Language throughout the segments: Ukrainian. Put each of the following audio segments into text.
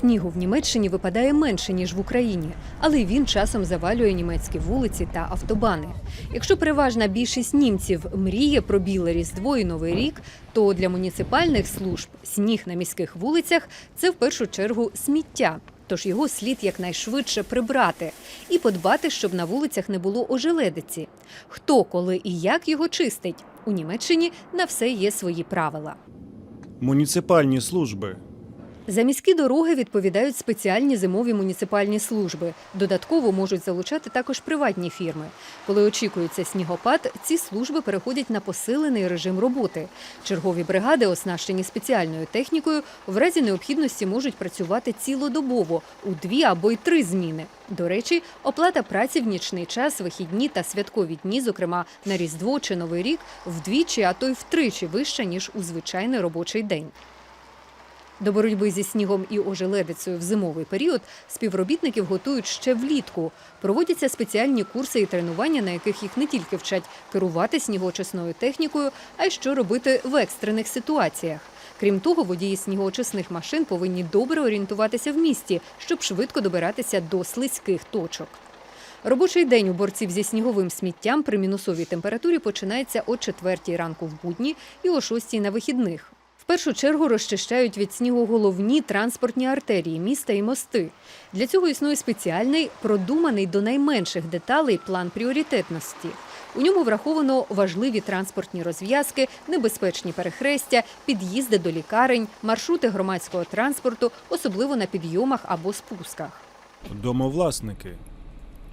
Снігу в Німеччині випадає менше ніж в Україні, але він часом завалює німецькі вулиці та автобани. Якщо переважна більшість німців мріє про біле різдво і новий рік, то для муніципальних служб сніг на міських вулицях це в першу чергу сміття. Тож його слід якнайшвидше прибрати і подбати, щоб на вулицях не було ожеледиці. Хто, коли і як його чистить? У Німеччині на все є свої правила. Муніципальні служби. За міські дороги відповідають спеціальні зимові муніципальні служби. Додатково можуть залучати також приватні фірми. Коли очікується снігопад, ці служби переходять на посилений режим роботи. Чергові бригади, оснащені спеціальною технікою, в разі необхідності можуть працювати цілодобово у дві або й три зміни. До речі, оплата праці в нічний час, вихідні та святкові дні, зокрема на Різдво чи Новий рік, вдвічі, а то й втричі вища ніж у звичайний робочий день. До боротьби зі снігом і ожеледицею в зимовий період співробітників готують ще влітку. Проводяться спеціальні курси і тренування, на яких їх не тільки вчать керувати снігоочисною технікою, а й що робити в екстрених ситуаціях. Крім того, водії снігоочисних машин повинні добре орієнтуватися в місті, щоб швидко добиратися до слизьких точок. Робочий день у борців зі сніговим сміттям при мінусовій температурі починається о 4 ранку в будні і о 6 на вихідних. Першу чергу розчищають від снігу головні транспортні артерії міста і мости. Для цього існує спеціальний, продуманий до найменших деталей план пріоритетності. У ньому враховано важливі транспортні розв'язки, небезпечні перехрестя, під'їзди до лікарень, маршрути громадського транспорту, особливо на підйомах або спусках. Домовласники.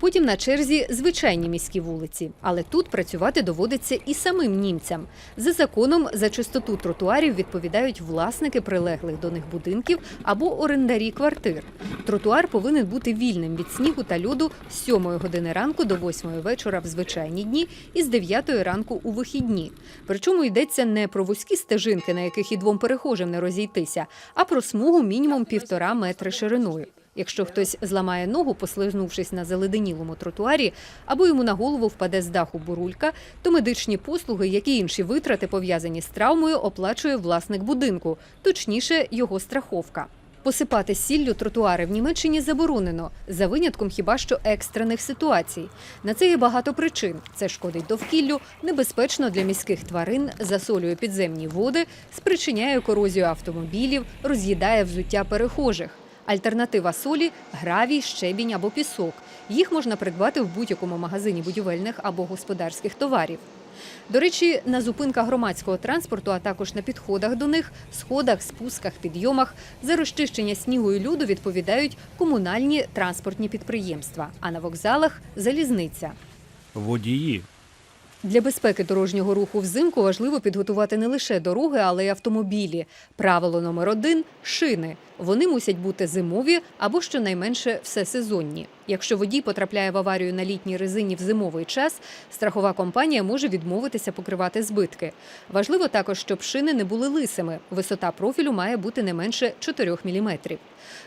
Потім на черзі звичайні міські вулиці, але тут працювати доводиться і самим німцям. За законом за чистоту тротуарів відповідають власники прилеглих до них будинків або орендарі квартир. Тротуар повинен бути вільним від снігу та льоду з 7 години ранку до 8 вечора в звичайні дні і з 9 ранку у вихідні. Причому йдеться не про вузькі стежинки, на яких і двом перехожим не розійтися, а про смугу мінімум півтора метри шириною. Якщо хтось зламає ногу, послизнувшись на заледенілому тротуарі, або йому на голову впаде з даху бурулька, то медичні послуги, як і інші витрати, пов'язані з травмою, оплачує власник будинку, точніше, його страховка. Посипати сіллю тротуари в Німеччині заборонено за винятком хіба що екстрених ситуацій. На це є багато причин. Це шкодить довкіллю, небезпечно для міських тварин, засолює підземні води, спричиняє корозію автомобілів, роз'їдає взуття перехожих. Альтернатива солі гравій, щебінь або пісок. Їх можна придбати в будь-якому магазині будівельних або господарських товарів. До речі, на зупинках громадського транспорту, а також на підходах до них, сходах, спусках, підйомах за розчищення снігу і льоду відповідають комунальні транспортні підприємства, а на вокзалах залізниця. Водії. Для безпеки дорожнього руху взимку важливо підготувати не лише дороги, але й автомобілі. Правило номер один шини. Вони мусять бути зимові або щонайменше всесезонні. Якщо водій потрапляє в аварію на літній резині в зимовий час, страхова компанія може відмовитися покривати збитки. Важливо також, щоб шини не були лисими. Висота профілю має бути не менше 4 мм.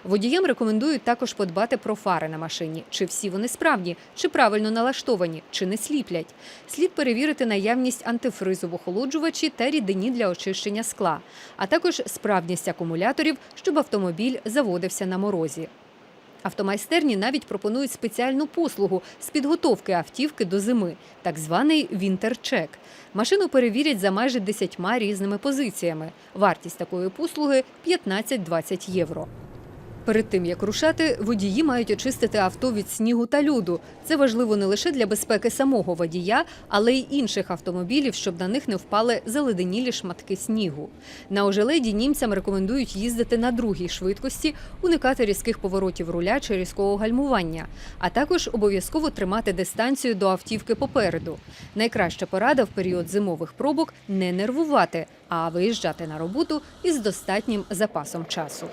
Водіям рекомендують також подбати про фари на машині, чи всі вони справні, чи правильно налаштовані, чи не сліплять. Слід перевірити наявність антифризу в охолоджувачі та рідині для очищення скла, а також справність акумуляторів, щоб автомобіль заводився на морозі. Автомайстерні навіть пропонують спеціальну послугу з підготовки автівки до зими, так званий вінтерчек. Машину перевірять за майже 10 різними позиціями. Вартість такої послуги 15-20 євро. Перед тим як рушати, водії мають очистити авто від снігу та льоду. Це важливо не лише для безпеки самого водія, але й інших автомобілів, щоб на них не впали заледенілі шматки снігу. На ожеледі німцям рекомендують їздити на другій швидкості, уникати різких поворотів руля чи різкого гальмування, а також обов'язково тримати дистанцію до автівки попереду. Найкраща порада в період зимових пробок не нервувати, а виїжджати на роботу із достатнім запасом часу.